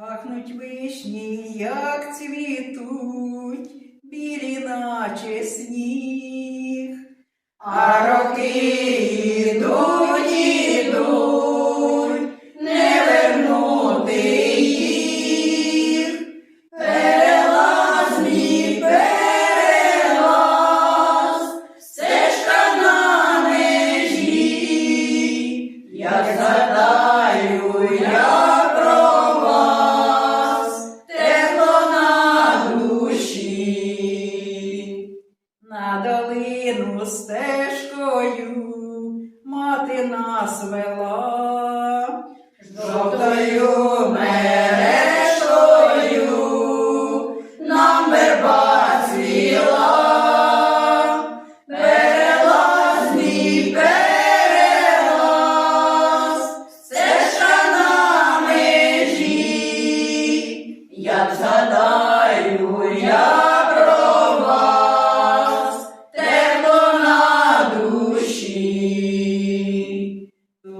Пахнуть вишні, як цвітуть, білі наче сніг. А роки на долину стежкою мати нас вела, жовтою мережкою нам верба цвіла. Перелазний перелаз, стежка на межі, як згадаю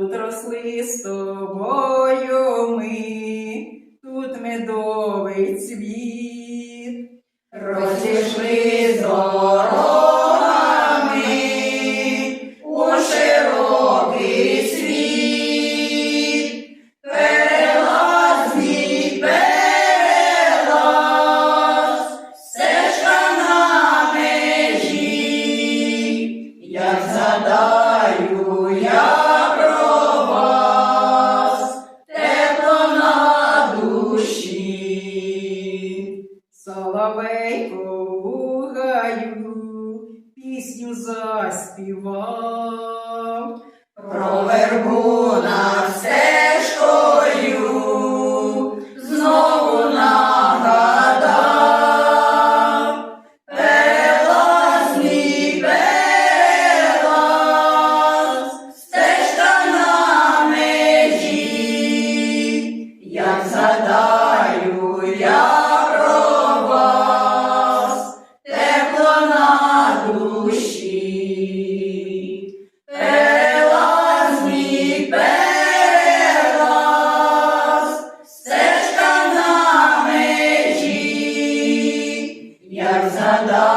Тут росли з тобою ми, тут медовий цвіт, розійшли Соловейко гаю пісню заспівав, про вербу на все. Alexander.